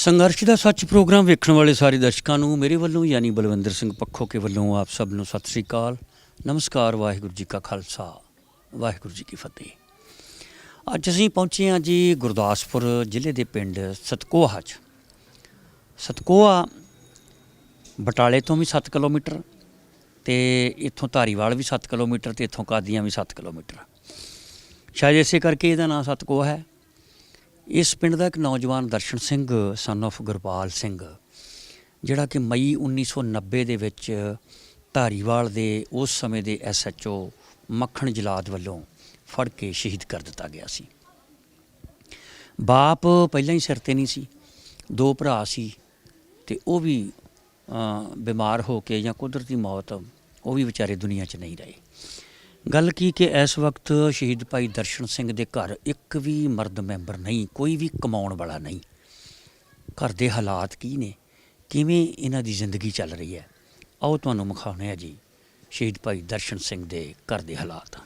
ਸੰਘਰਸ਼ ਦਾ ਸੱਚ ਪ੍ਰੋਗਰਾਮ ਵੇਖਣ ਵਾਲੇ ਸਾਰੇ ਦਰਸ਼ਕਾਂ ਨੂੰ ਮੇਰੇ ਵੱਲੋਂ ਯਾਨੀ ਬਲਵਿੰਦਰ ਸਿੰਘ ਪੱਖੋ ਕੇ ਵੱਲੋਂ ਆਪ ਸਭ ਨੂੰ ਸਤਿ ਸ੍ਰੀ ਅਕਾਲ। ਨਮਸਕਾਰ, ਵਾਹਿਗੁਰੂ ਜੀ ਕਾ ਖਾਲਸਾ। ਵਾਹਿਗੁਰੂ ਜੀ ਕੀ ਫਤਿਹ। ਅੱਜ ਅਸੀਂ ਪਹੁੰਚੇ ਹਾਂ ਜੀ ਗੁਰਦਾਸਪੁਰ ਜ਼ਿਲ੍ਹੇ ਦੇ ਪਿੰਡ ਸਤਕੋਹਾ 'ਚ। ਸਤਕੋਹਾ ਬਟਾਲੇ ਤੋਂ ਵੀ 7 ਕਿਲੋਮੀਟਰ ਤੇ ਇੱਥੋਂ ਧਾਰੀਵਾਲ ਵੀ 7 ਕਿਲੋਮੀਟਰ ਤੇ ਇੱਥੋਂ ਕਾਦੀਆਂ ਵੀ 7 ਕਿਲੋਮੀਟਰ। ਸ਼ਾਇਦ ਇਸੇ ਕਰਕੇ ਇਹਦਾ ਨਾਮ ਸਤਕੋਹਾ ਹੈ। ਇਸ ਪਿੰਡ ਦਾ ਇੱਕ ਨੌਜਵਾਨ ਦਰਸ਼ਨ ਸਿੰਘ ਸਨ of ਗੁਰਪਾਲ ਸਿੰਘ, ਜਿਹੜਾ ਕਿ ਮਈ 1990 ਦੇ ਵਿੱਚ ਧਾਰੀਵਾਲ ਦੇ ਉਸ ਸਮੇਂ ਦੇ ਐਸਐਚਓ ਮੱਖਣ ਜਲਾਦ ਵੱਲੋਂ ਫੜ ਕੇ ਸ਼ਹੀਦ ਕਰ ਦਿੱਤਾ ਗਿਆ ਸੀ। ਬਾਪ ਪਹਿਲਾਂ ਹੀ ਸਿਰ ਤੇ ਨਹੀਂ ਸੀ, ਦੋ ਭਰਾ ਸੀ ਤੇ ਉਹ ਵੀ ਬਿਮਾਰ ਹੋ ਕੇ ਜਾਂ ਕੁਦਰਤੀ ਮੌਤ, ਉਹ ਵੀ ਵਿਚਾਰੇ ਦੁਨੀਆ 'ਚ ਨਹੀਂ ਰਹੇ। ਗੱਲ ਕੀ ਕਿ ਇਸ ਵਕਤ ਸ਼ਹੀਦ ਭਾਈ ਦਰਸ਼ਨ ਸਿੰਘ ਦੇ ਘਰ ਇੱਕ ਵੀ ਮਰਦ ਮੈਂਬਰ ਨਹੀਂ, ਕੋਈ ਵੀ ਕਮਾਉਣ ਵਾਲਾ ਨਹੀਂ। ਘਰ ਦੇ ਹਾਲਾਤ ਕੀ ਨੇ? ਕਿਵੇਂ ਇਹਨਾਂ ਦੀ ਜ਼ਿੰਦਗੀ ਚੱਲ ਰਹੀ ਹੈ? ਆਓ ਤੁਹਾਨੂੰ ਵਿਖਾਉਂਦੇ ਆ ਜੀ, ਸ਼ਹੀਦ ਭਾਈ ਦਰਸ਼ਨ ਸਿੰਘ ਦੇ ਘਰ ਦੇ ਹਾਲਾਤ।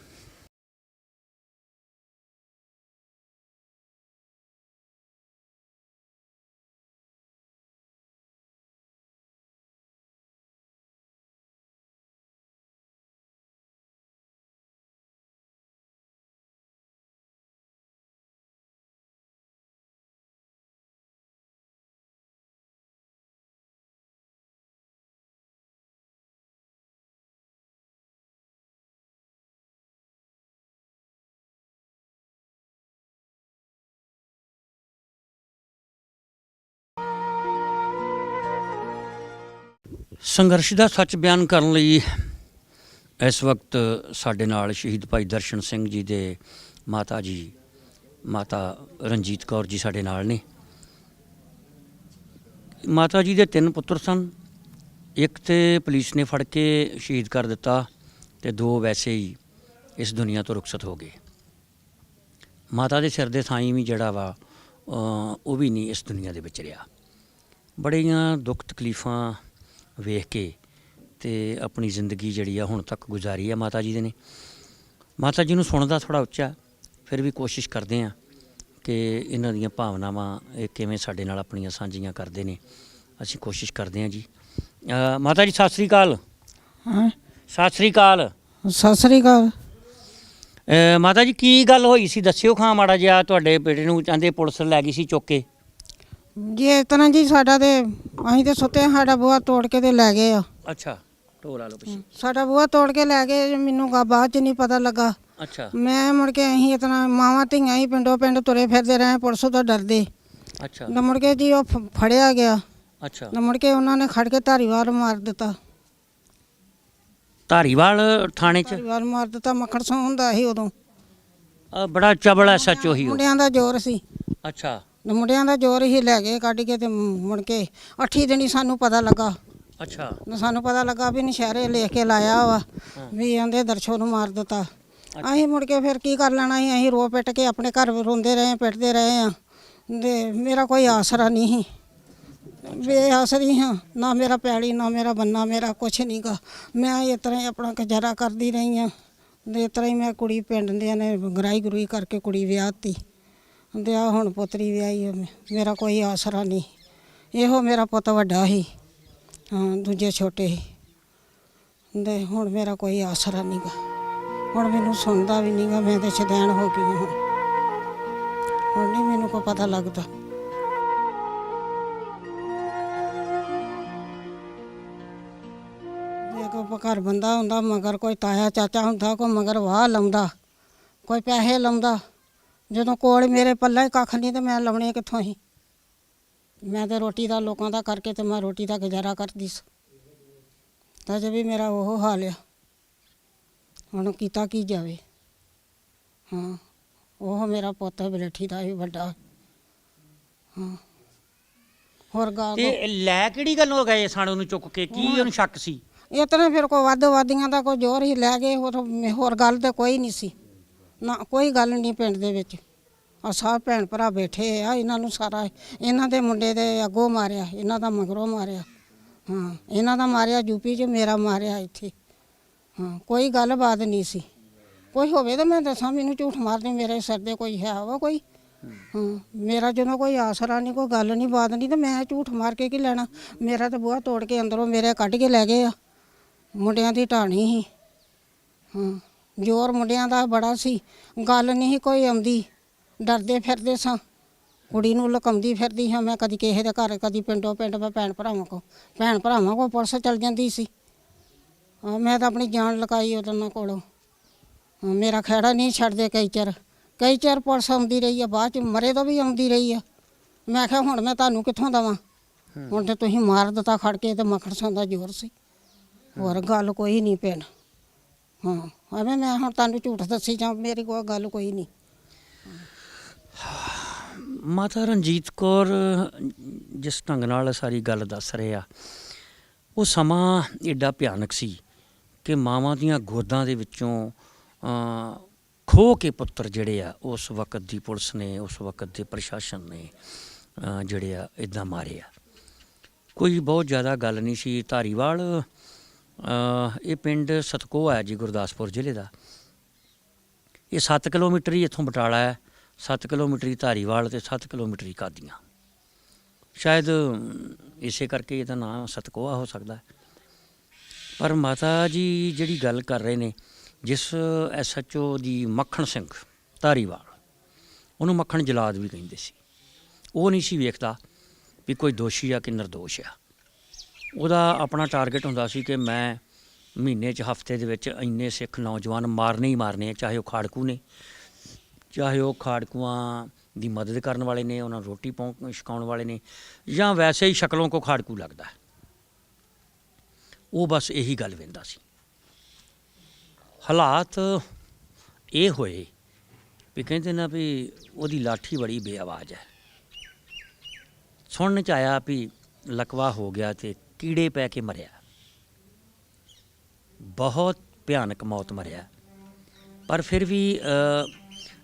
ਸੰਘਰਸ਼ ਦਾ ਸੱਚ ਬਿਆਨ ਕਰਨ ਲਈ ਇਸ ਵਕਤ ਸਾਡੇ ਨਾਲ ਸ਼ਹੀਦ ਭਾਈ ਦਰਸ਼ਨ ਸਿੰਘ ਜੀ ਦੇ ਮਾਤਾ ਜੀ, ਮਾਤਾ ਰਣਜੀਤ ਕੌਰ ਜੀ ਸਾਡੇ ਨਾਲ ਨੇ। ਮਾਤਾ ਜੀ ਦੇ ਤਿੰਨ ਪੁੱਤਰ ਸਨ। ਇੱਕ ਤੇ ਪੁਲਿਸ ਨੇ ਫੜ ਕੇ ਸ਼ਹੀਦ ਕਰ ਦਿੱਤਾ ਤੇ ਦੋ ਵੈਸੇ ਹੀ ਇਸ ਦੁਨੀਆ ਤੋਂ ਰੁਖਸਤ ਹੋ ਗਏ। ਮਾਤਾ ਦੇ ਸਿਰ ਦੇ ਥਾਈ ਵੀ ਜਿਹੜਾ ਵਾ ਉਹ ਵੀ ਨਹੀਂ ਇਸ ਦੁਨੀਆ ਦੇ ਵਿੱਚ ਰਿਹਾ। ਬੜੀਆਂ ਦੁੱਖ ਤਕਲੀਫਾਂ ਵੇਖ ਕੇ ਤੇ ਆਪਣੀ ਜ਼ਿੰਦਗੀ ਜਿਹੜੀ ਆ ਹੁਣ ਤੱਕ ਗੁਜ਼ਾਰੀ ਆ ਮਾਤਾ ਜੀ ਦੇ ਨੇ। ਮਾਤਾ ਜੀ ਨੂੰ ਸੁਣਦਾ ਥੋੜਾ ਉੱਚਾ ਫਿਰ ਵੀ ਕੋਸ਼ਿਸ਼ ਕਰਦੇ ਆ ਕਿ ਇਹਨਾਂ ਦੀਆਂ ਭਾਵਨਾਵਾਂ ਇਹ ਕਿਵੇਂ ਸਾਡੇ ਨਾਲ ਆਪਣੀਆਂ ਸਾਂਝੀਆਂ ਕਰਦੇ ਨੇ। ਅਸੀਂ ਕੋਸ਼ਿਸ਼ ਕਰਦੇ ਆ ਜੀ। ਮਾਤਾ ਜੀ ਸਤਿ ਸ੍ਰੀ ਅਕਾਲ। ਹਾਂ। ਸਤਿ ਸ੍ਰੀ ਅਕਾਲ। ਸਤਿ ਸ੍ਰੀ ਅਕਾਲ। ਮਾਤਾ ਜੀ ਕੀ ਗੱਲ ਹੋਈ ਸੀ? ਦੱਸਿਓ ਖਾਂ ਮਾੜਾ ਜਿਹਾ ਤੁਹਾਡੇ ਬੇਟੇ ਨੂੰ ਕਹਿੰਦੇ ਪੁਲਿਸ ਲੈ ਗਈ ਸੀ ਚੁੱਕ ਕੇ। ਜੇ ਤਰ੍ਹਾਂ ਜੀ ਸਾਡਾ ਤੇ ਅਸੀਂ ਤੇ ਸੁੱਤੇ ਹਾਂ, ਸਾਡਾ ਬੂਹਾ ਤੋੜ ਕੇ ਤੇ ਲੈ ਗਏ ਆ। ਅੱਛਾ ਢੋਲਾ ਲਓ ਪਿੱਛੇ। ਸਾਡਾ ਬੂਹਾ ਤੋੜ ਕੇ ਲੈ ਗਏ ਮੈਨੂੰ ਗਾ- ਬਾਅਦ ਚ ਨਹੀਂ ਪਤਾ ਲੱਗਾ। ਅੱਛਾ। ਮੈਂ ਮੁੜ ਕੇ ਅਸੀਂ ਇਤਨਾ ਮਾਵਾਂ ਧੀਆਂ ਹੀ ਪਿੰਡੋਂ ਪਿੰਡ ਤੁਰੇ ਫਿਰਦੇ ਰਹੇ ਪੁਲਿਸ ਤੋਂ ਡਰਦੇ। ਅੱਛਾ। ਨਾ ਮੁੜ ਕੇ ਜੀ ਉਹ ਫ- ਫੜਿਆ ਗਿਆ। ਅੱਛਾ। ਨਾ ਮੁੜ ਕੇ ਉਹਨਾਂ ਨੇ ਖੜ ਕੇ ਧਾਰੀਵਾਲ ਮਾਰ ਦਿੱਤਾ। ਧਾਰੀਵਾਲ ਥਾਣੇ 'ਚ? ਧਾਰੀਵਾਲ ਮਾਰ ਦਿੱਤਾ ਮੱਖਣ ਸੌ ਹੁੰਦਾ ਸੀ ਉਦੋਂ। ਅ, ਬੜਾ ਚਬੜਾ ਸੱਚ ਉਹੀ ਉਹ। ਮੁੰਡਿਆਂ ਦਾ ਜ਼ੋਰ ਸੀ। ਅੱਛਾ। ਮੁੰਡਿਆਂ ਦਾ ਜ਼ੋਰ ਹੀ ਲੈ ਗਏ ਕੱਢ ਕੇ ਤੇ ਮੁੜ ਕੇ ਅੱਠੀ ਦਿਨੀ ਸਾਨੂੰ ਪਤਾ ਲੱਗਾ। ਅੱਛਾ। ਨਾ ਸਾਨੂੰ ਪਤਾ ਲੱਗਾ ਵੀ ਨਸ਼ਹਿਰੇ ਲਿਖ ਕੇ ਲਾਇਆ ਵਾ। ਵੀ ਆਂਦੇ ਦਰਸ਼ੋ ਨੂੰ ਮਾਰ ਦਿੱਤਾ। ਅਸੀਂ ਮੁੜ ਕੇ ਫਿਰ ਕੀ ਕਰ ਲੈਣਾ ਸੀ? ਅਸੀਂ ਰੋ ਪਿੱਟ ਕੇ ਆਪਣੇ ਘਰ ਰੋਂਦੇ ਰਹੇ ਪਿੱਟਦੇ ਰਹੇ ਆ ਤੇ ਮੇਰਾ ਕੋਈ ਆਸਰਾ ਨਹੀਂ ਸੀ। ਬੇਆਸਰੀ ਹਾਂ ਨਾ ਮੇਰਾ ਪੈਲੀ ਨਾ ਮੇਰਾ ਬੰਨਾ ਮੇਰਾ ਕੁਛ ਨਹੀਂਗਾ ਮੈਂ ਇਸ ਤਰ੍ਹਾਂ ਹੀ ਆਪਣਾ ਗੁਜ਼ਾਰਾ ਕਰਦੀ ਰਹੀ ਆ ਤੇ ਇਸ ਤਰ੍ਹਾਂ ਹੀ ਮੈਂ ਕੁੜੀ ਪਿੰਡ ਦੇ ਨੇ ਗਰਾਈ ਗਰੂਈ ਕਰਕੇ ਕੁੜੀ ਵਿਆਹਤੀ ਵਿਆਹ ਹੁਣ ਪੁੱਤਰੀ ਵਿਆਹੀ ਆ ਮੈਂ। ਮੇਰਾ ਕੋਈ ਆਸਰਾ ਨਹੀਂ। ਇਹੋ ਮੇਰਾ ਪੁੱਤ ਵੱਡਾ ਸੀ, ਹਾਂ, ਦੂਜੇ ਛੋਟੇ ਸੀ। ਦੇ ਹੁਣ ਮੇਰਾ ਕੋਈ ਆਸਰਾ ਨਹੀਂਗਾ ਹੁਣ ਮੈਨੂੰ ਸੁਣਦਾ ਵੀ ਨਹੀਂਗਾ ਮੈਂ ਤੇ ਸ਼ਦੈਣ ਹੋ ਗਈ ਹਾਂ। ਹੁਣ ਹੁਣ ਨਹੀਂ ਮੈਨੂੰ ਕੋਈ ਪਤਾ ਲੱਗਦਾ। ਜੇ ਕੋਈ ਘਰ ਬੰਦਾ ਹੁੰਦਾ, ਮਗਰ ਕੋਈ ਤਾਇਆ ਚਾਚਾ ਹੁੰਦਾ, ਕੋਈ ਮਗਰ ਵਾਹ ਲਾਉਂਦਾ, ਕੋਈ ਪੈਸੇ ਲਾਉਂਦਾ ਜਦੋਂ ਕੋਲ ਮੇਰੇ ਪੱਲਾ ਹੀ ਕੱਖ ਨਹੀਂ ਤੇ ਮੈਂ ਲਾਉਣੇ ਕਿੱਥੋਂ ਸੀ? ਮੈਂ ਤੇ ਰੋਟੀ ਦਾ ਲੋਕਾਂ ਦਾ ਕਰਕੇ ਤੇ ਮੈਂ ਰੋਟੀ ਦਾ ਗੁਜ਼ਾਰਾ ਕਰਦੀ ਸੀ। ਤਾਂ ਜੇ ਵੀ ਮੇਰਾ ਉਹ ਹਾਲ ਆ ਹੁਣ ਕੀਤਾ ਕੀ ਜਾਵੇ? ਹਾਂ ਉਹ ਮੇਰਾ ਪੁੱਤ ਬਲੇਠੀ ਦਾ ਵੀ ਵੱਡਾ। ਹਾਂ। ਹੋਰ ਗੱਲ ਤੇ ਲੈ ਕਿਹੜੀ ਗੱਲ ਹੋ ਗਏ ਸਾਨੂੰ ਨੂੰ ਚੁੱਕ ਕੇ? ਕੀ ਉਹਨੂੰ ਸ਼ੱਕ ਸੀ? ਤਰ੍ਹਾਂ ਫਿਰ ਕੋਈ ਵੱਧ ਵਾਦੀਆਂ ਦਾ ਕੋਈ ਜ਼ੋਰ ਹੀ ਲੈ ਗਏ ਹੋਰ ਹੋਰ ਗੱਲ ਤੇ ਕੋਈ ਨਹੀਂ ਸੀ। ਨਾ, ਕੋਈ ਗੱਲ ਨਹੀਂ ਪਿੰਡ ਦੇ ਵਿੱਚ। ਆ ਸਭ ਭੈਣ ਭਰਾ ਬੈਠੇ ਆ, ਇਹਨਾਂ ਨੂੰ ਸਾਰਾ, ਇਹਨਾਂ ਦੇ ਮੁੰਡੇ ਦੇ ਅੱਗੋਂ ਮਾਰਿਆ, ਇਹਨਾਂ ਦਾ ਮਗਰੋਂ ਮਾਰਿਆ। ਹਾਂ, ਇਹਨਾਂ ਦਾ ਮਾਰਿਆ ਯੂਪੀ 'ਚ ਮੇਰਾ ਮਾਰਿਆ ਇੱਥੇ। ਹਾਂ, ਕੋਈ ਗੱਲਬਾਤ ਨਹੀਂ ਸੀ। ਕੋਈ ਹੋਵੇ ਤਾਂ ਮੈਂ ਦੱਸਾਂ, ਮੈਨੂੰ ਝੂਠ ਮਾਰਦੇ ਮੇਰੇ ਸਿਰ ਦੇ ਕੋਈ ਹੈ ਵਾ ਕੋਈ। ਹਾਂ, ਮੇਰਾ ਜਦੋਂ ਕੋਈ ਆਸਰਾ ਨਹੀਂ, ਕੋਈ ਗੱਲ ਨਹੀਂ, ਬਾਤ ਨਹੀਂ, ਤਾਂ ਮੈਂ ਝੂਠ ਮਾਰ ਕੇ ਕੀ ਲੈਣਾ? ਮੇਰਾ ਤਾਂ ਬੂਹਾ ਤੋੜ ਕੇ ਅੰਦਰੋਂ ਮੇਰੇ ਕੱਢ ਕੇ ਲੈ ਗਏ ਆ। ਮੁੰਡਿਆਂ ਦੀ ਢਾਣੀ ਸੀ। ਹਾਂ। ਜ਼ੋਰ ਮੁੰਡਿਆਂ ਦਾ ਬੜਾ ਸੀ। ਗੱਲ ਨਹੀਂ ਕੋਈ ਆਉਂਦੀ। ਡਰਦੇ ਫਿਰਦੇ ਸਾਂ। ਕੁੜੀ ਨੂੰ ਲੁਕਾਉਂਦੀ ਫਿਰਦੀ ਹਾਂ ਮੈਂ ਕਦੀ ਕਿਸੇ ਦੇ ਘਰ ਕਦੀ ਪਿੰਡੋਂ ਪਿੰਡ ਮੈਂ ਭੈਣ ਭਰਾਵਾਂ ਕੋ ਭੈਣ ਭਰਾਵਾਂ ਕੋ ਪੁਲਿਸ ਚਲ ਜਾਂਦੀ ਸੀ। ਹਾਂ ਮੈਂ ਤਾਂ ਆਪਣੀ ਜਾਨ ਲਗਾਈ ਉਹਨਾਂ ਕੋਲੋਂ। ਹਾਂ, ਮੇਰਾ ਖਹਿੜਾ ਨਹੀਂ ਛੱਡਦੇ ਕਈ ਚਿਰ। ਕਈ ਚਿਰ ਪੁਲਿਸ ਆਉਂਦੀ ਰਹੀ ਆ ਬਾਅਦ ਚ ਮਰੇ ਤੋਂ ਵੀ ਆਉਂਦੀ ਰਹੀ ਆ। ਮੈਂ ਕਿਹਾ ਹੁਣ ਮੈਂ ਤੁਹਾਨੂੰ ਕਿੱਥੋਂ ਦਵਾਂ? ਹੁਣ ਤੇ ਤੁਸੀਂ ਮਾਰ ਦਿੱਤਾ ਖੜ ਕੇ ਤੇ ਮੱਖਣ ਸਿੰਘ ਦਾ ਜ਼ੋਰ ਸੀ। ਹੋਰ ਗੱਲ ਕੋਈ ਨਹੀਂ ਪੈਣ ਹਾਂ। ਐਵੇਂ ਮੈਂ ਹੁਣ ਤੁਹਾਨੂੰ ਝੂਠ ਦੱਸੀ ਜਾਂ ਮੇਰੀ ਕੋਈ ਗੱਲ ਕੋਈ ਨਹੀਂ। ਮਾਤਾ ਰਣਜੀਤ ਕੌਰ ਜਿਸ ਢੰਗ ਨਾਲ ਸਾਰੀ ਗੱਲ ਦੱਸ ਰਹੇ ਆ ਉਹ ਸਮਾਂ ਏਡਾ ਭਿਆਨਕ ਸੀ ਕਿ ਮਾਵਾਂ ਦੀਆਂ ਗੋਦਾਂ ਦੇ ਵਿੱਚੋਂ ਅ, ਖੋਹ ਕੇ ਪੁੱਤਰ ਜਿਹੜੇ ਆ ਉਸ ਵਕਤ ਦੀ ਪੁਲਿਸ ਨੇ ਉਸ ਵਕਤ ਦੇ ਪ੍ਰਸ਼ਾਸਨ ਨੇ ਜਿਹੜੇ ਆ ਇਦਾਂ ਮਾਰੇ ਆ। ਕੋਈ ਬਹੁਤ ਜ਼ਿਆਦਾ ਗੱਲ ਨਹੀਂ ਸੀ। ਧਾਰੀਵਾਲ ਇਹ ਪਿੰਡ ਸਤਕੋ ਹੈ ਜੀ, ਗੁਰਦਾਸਪੁਰ ਜ਼ਿਲ੍ਹੇ ਦਾ। ਇਹ 7 ਕਿਲੋਮੀਟਰ ਹੀ ਇੱਥੋਂ ਬਟਾਲਾ ਹੈ। 7 ਕਿਲੋਮੀਟਰ ਹੀ ਧਾਰੀਵਾਲ ਤੇ 7 ਕਿਲੋਮੀਟਰ ਹੀ ਕਾਦੀਆਂ। ਸ਼ਾਇਦ ਇਸੇ ਕਰਕੇ ਇਹਦਾ ਨਾਮ ਸਤਕੋਆ ਹੋ ਸਕਦਾ ਹੈ। ਪਰ ਮਾਤਾ ਜੀ ਜਿਹੜੀ ਗੱਲ ਕਰ ਰਹੇ ਨੇ, ਜਿਸ ਐਸਐਚਓ ਦੀ ਮੱਖਣ ਸਿੰਘ ਧਾਰੀਵਾਲ, ਉਹਨੂੰ ਮੱਖਣ ਜਲਾਦ ਵੀ ਕਹਿੰਦੇ ਸੀ। ਉਹ ਨਹੀਂ ਸੀ ਵੇਖਦਾ ਵੀ ਕੋਈ ਦੋਸ਼ੀ ਆ ਕਿ ਨਿਰਦੋਸ਼ ਆ। ਉਹਦਾ ਆਪਣਾ ਟਾਰਗੇਟ ਹੁੰਦਾ ਸੀ ਕਿ ਮੈਂ ਮਹੀਨੇ 'ਚ, ਹਫ਼ਤੇ ਦੇ ਵਿੱਚ ਇੰਨੇ ਸਿੱਖ ਨੌਜਵਾਨ ਮਾਰਨੇ ਹੀ ਮਾਰਨੇ ਆ, ਚਾਹੇ ਉਹ ਖਾੜਕੂ ਨੇ, ਚਾਹੇ ਉਹ ਖਾੜਕੂਆਂ ਦੀ ਮਦਦ ਕਰਨ ਵਾਲੇ ਨੇ, ਉਹਨਾਂ ਨੂੰ ਰੋਟੀ ਪਾਉਣ, ਛਕਾਉਣ ਵਾਲੇ ਨੇ, ਜਾਂ ਵੈਸੇ ਹੀ ਸ਼ਕਲੋਂ ਕੋ ਖਾੜਕੂ ਲੱਗਦਾ ਉਹ ਬਸ ਇਹੀ ਗੱਲ ਵੇਂਦਾ ਸੀ। ਹਾਲਾਤ ਇਹ ਹੋਏ ਵੀ ਕਹਿੰਦੇ ਨਾ ਵੀ ਉਹਦੀ ਲਾਠੀ ਬੜੀ ਬੇਆਵਾਜ਼ ਹੈ। ਸੁਣਨ ਚ ਆਇਆ ਵੀ ਲਕਵਾ ਹੋ ਗਿਆ ਤੇ ਕੀੜੇ ਪੈ ਕੇ ਮਰਿਆ। ਬਹੁਤ ਭਿਆਨਕ ਮੌਤ ਮਰਿਆ। ਪਰ ਫਿਰ ਵੀ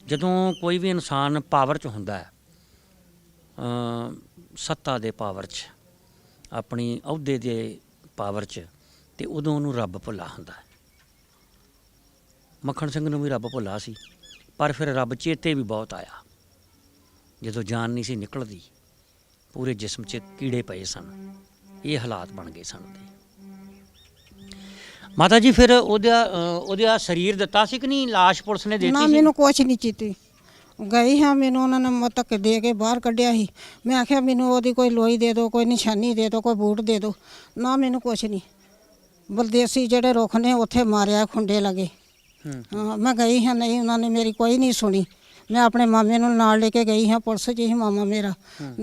ਜਦੋਂ ਕੋਈ ਵੀ ਇਨਸਾਨ ਪਾਵਰ 'ਚ ਹੁੰਦਾ ਹੈ ਸੱਤਾ ਦੇ ਪਾਵਰ 'ਚ, ਆਪਣੀ ਅਹੁਦੇ ਦੇ ਪਾਵਰ 'ਚ, ਤੇ ਉਦੋਂ ਉਹਨੂੰ ਰੱਬ ਭੁੱਲਾ ਹੁੰਦਾ ਮੱਖਣ ਸਿੰਘ ਨੂੰ ਵੀ ਰੱਬ ਭੁੱਲਾ ਸੀ, ਪਰ ਫਿਰ ਰੱਬ ਚੇਤੇ ਵੀ ਬਹੁਤ ਆਇਆ। ਜਦੋਂ ਜਾਨ ਨਹੀਂ ਸੀ ਨਿਕਲਦੀ, ਪੂਰੇ ਜਿਸਮ 'ਚ ਕੀੜੇ ਪਏ ਸਨ। ਇਹ ਹਾਲਾਤ ਬਣ ਗਏ ਸਨ ਉਹਦੇ। ਮਾਤਾ ਜੀ ਫਿਰ ਉਹਦਾ ਉਹਦਾ ਸਰੀਰ ਦਿੱਤਾ ਸੀ ਕਿ ਨਹੀਂ? ਲਾਸ਼ ਪੁਲਿਸ ਨੇ ਨਾ ਦਿੱਤੀ ਸੀ? ਮੈਨੂੰ ਕੁਛ ਨਹੀਂ ਚੀਤੀ। ਗਈ ਹਾਂ ਮੈਨੂੰ ਉਹਨਾਂ ਨੇ ਮਤਕ ਦੇ ਕੇ ਬਾਹਰ ਕੱਢਿਆ ਸੀ। ਮੈਂ ਆਖਿਆ ਮੈਨੂੰ ਉਹਦੀ ਕੋਈ ਲੋਈ ਦੇ ਦਿਓ ਕੋਈ ਨਿਸ਼ਾਨੀ ਦੇ ਦਿਓ ਕੋਈ ਬੂਟ ਦੇ ਦਿਓ। ਨਾ ਮੈਨੂੰ ਕੁਛ ਨਹੀਂ। ਬਲਦੇਸੀ ਜਿਹੜੇ ਰੁੱਖ ਨੇ ਉੱਥੇ ਮਾਰਿਆ ਖੁੰਡੇ ਲਗੇ। ਹਾਂ ਮੈਂ ਗਈ ਹਾਂ ਨਹੀਂ ਉਹਨਾਂ ਨੇ ਮੇਰੀ ਕੋਈ ਨਹੀਂ ਸੁਣੀ। ਮੈਂ ਆਪਣੇ ਮਾਮੇ ਨੂੰ ਨਾਲ ਲੈ ਕੇ ਗਈ ਹਾਂ ਪੁਲਿਸ 'ਚ ਹੀ ਮਾਮਾ ਮੇਰਾ।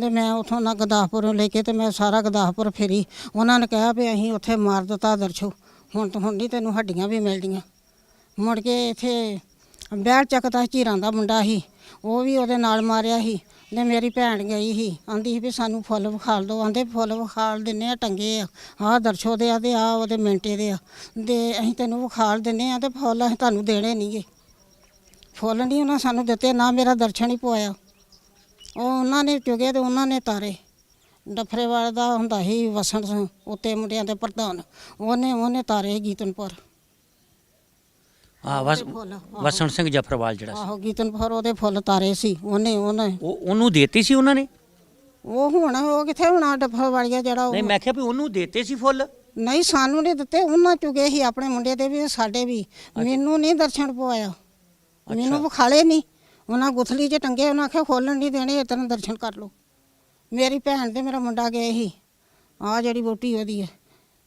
ਤੇ ਮੈਂ ਉਥੋਂ ਨਾ ਗਦਾਫਪੁਰੋਂ ਲੈ ਕੇ ਤੇ ਮੈਂ ਸਾਰਾ ਗਦਾਫਪੁਰ ਫੇਰੀ। ਉਹਨਾਂ ਨੇ ਕਿਹਾ ਵੀ ਅਸੀਂ ਉੱਥੇ ਮਾਰ ਦਿੱਤਾ ਦਰਸ਼ੋ। ਹੁਣ ਤਾਂ ਹੁਣ ਨਹੀਂ ਤੈਨੂੰ ਹੱਡੀਆਂ ਵੀ ਮਿਲਦੀਆਂ। ਮੁੜ ਕੇ ਇੱਥੇ ਬੈਠ ਚੱਕਦਾ ਝੀਰਾਂ ਦਾ ਮੁੰਡਾ ਸੀ। ਉਹ ਵੀ ਉਹਦੇ ਨਾਲ ਮਾਰਿਆ ਸੀ ਤੇ ਮੇਰੀ ਭੈਣ ਗਈ ਸੀ। ਆਂਦੀ ਸੀ ਵੀ ਸਾਨੂੰ ਫੁੱਲ ਵਿਖਾਲ ਦਿਓ। ਆਂਦੇ ਫੁੱਲ ਵਿਖਾਲ ਦਿੰਨੇ ਆ ਟੰਗੇ ਆ। ਆਹ ਦਰਸ਼ੋ ਦੇ ਆ ਤੇ ਆ ਉਹਦੇ ਮਿੰਟੇ ਦੇ ਆ। ਤੇ ਅਸੀਂ ਤੈਨੂੰ ਵਿਖਾਲ ਦਿੰਨੇ ਆ ਤੇ ਫੁੱਲ ਅਸੀਂ ਤੁਹਾਨੂੰ ਦੇਣੇ ਨਹੀਂਗੇ ਫੁੱਲ ਨਹੀਂ ਉਹਨਾਂ ਸਾਨੂੰ ਦਿੱਤੇ ਨਾ ਮੇਰਾ ਦਰਸ਼ਨ ਹੀ ਪਵਾਇਆ। ਉਹ ਉਹਨਾਂ ਨੇ ਚੁਗੇ ਤੇ ਉਹਨਾਂ ਨੇ ਤਾਰੇ। ਡਫਰੇਵਾਲ ਦਾ ਹੁੰਦਾ ਸੀ ਵਸਣ ਉੱਤੇ ਮੁੰਡਿਆਂ ਦੇ ਪ੍ਰਧਾਨ। ਉਹਨੇ ਉਹਨੇ ਤਾਰੇ ਗੀਤਨਪੁਰ। ਆ। ਵਸਣ ਸਿੰਘ ਜਫਰਵਾਲ ਜਿਹੜਾ ਸੀ। ਆਹੋ ਗੀਤਨਪੁਰ ਉਹਦੇ ਫੁੱਲ ਤਾਰੇ ਸੀ। ਉਹਨੇ ਉਹਨੇ। ਉਹ ਉਹਨੂੰ ਦੇਤੇ ਸੀ ਉਹਨਾਂ ਨੇ? ਉਹ ਹੁਣ ਉਹ ਕਿੱਥੇ ਹੋਣਾ ਡਫਰ ਵਾਲੀਆ ਜਿਹੜਾ ਉਹ? ਨਹੀਂ ਮੈਂ ਕਿਹਾ ਵੀ ਉਹਨੂੰ ਦੇਤੇ ਸੀ ਫੁੱਲ? ਨਹੀਂ ਸਾਨੂੰ ਨਹੀਂ ਦਿੱਤੇ। ਉਹਨਾਂ ਚੁਗੇ ਸੀ ਆਪਣੇ ਮੁੰਡੇ ਦੇ ਵੀ ਸਾਡੇ ਵੀ। ਮੈਨੂੰ ਨਹੀਂ ਦਰਸ਼ਨ ਪਵਾਇਆ। ਮੈਨੂੰ ਵਿਖਾਲੇ ਨਹੀਂ ਉਹਨਾਂ ਗੁਥਲੀ 'ਚ ਟੰਗੇ ਉਹਨਾਂ ਆਖਿਆ ਖੋਲਣ ਨਹੀਂ ਦੇਣੇ ਇਤਨਾ ਦਰਸ਼ਨ ਕਰ ਲਓ। ਮੇਰੀ ਭੈਣ ਤੇ ਮੇਰਾ ਮੁੰਡਾ ਗਏ ਸੀ। ਆ ਜਿਹੜੀ ਵੋਟੀ ਉਹਦੀ ਹੈ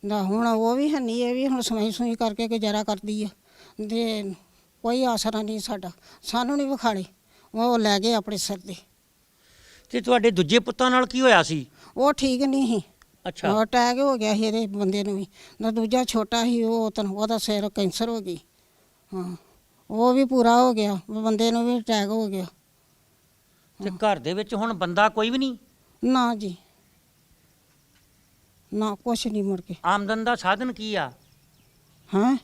ਨਾ ਹੁਣ ਉਹ ਵੀ ਹੈ ਨਹੀਂ ਇਹ ਵੀ ਹੁਣ ਸਮਾਈ ਸੂਈ ਕਰਕੇ ਗੁਜ਼ਾਰਾ ਕਰਦੀ ਆ। ਤੇ ਕੋਈ ਆਸਰਾ ਨਹੀਂ ਸਾਡਾ। ਸਾਨੂੰ ਨਹੀਂ ਵਿਖਾਲੇ। ਉਹ ਲੈ ਗਏ ਆਪਣੇ ਸਿਰ ਦੇ ਤੇ ਤੁਹਾਡੇ ਦੂਜੇ ਪੁੱਤਾਂ ਨਾਲ ਕੀ ਹੋਇਆ ਸੀ? ਉਹ ਠੀਕ ਨਹੀਂ ਸੀ। ਅੱਛਾ। ਉਹ ਅਟੈਕ ਹੋ ਗਿਆ ਸੀ ਇਹਦੇ ਬੰਦੇ ਨੂੰ ਵੀ। ਨਾ ਦੂਜਾ ਛੋਟਾ ਸੀ ਉਹ ਤਨ ਉਹਦਾ ਸਿਰ ਕੈਂਸਰ ਹੋ ਗਈ। ਹਾਂ। ਉਹ ਵੀ ਪੂਰਾ ਹੋ ਗਿਆ ਬੰਦੇ ਨੂੰ ਵੀ ਅਟੈਕ ਹੋ ਗਿਆ। ਤੇ ਘਰ ਦੇ ਵਿੱਚ ਹੁਣ ਬੰਦਾ ਕੋਈ ਵੀ ਨਹੀਂ? ਨਾ ਜੀ। ਨਾ ਕੁਛ ਨਹੀਂ ਮੁੜ ਕੇ। ਆਮਦਨ ਦਾ ਸਾਧਨ ਕੀ ਆ? ਹਾਂ?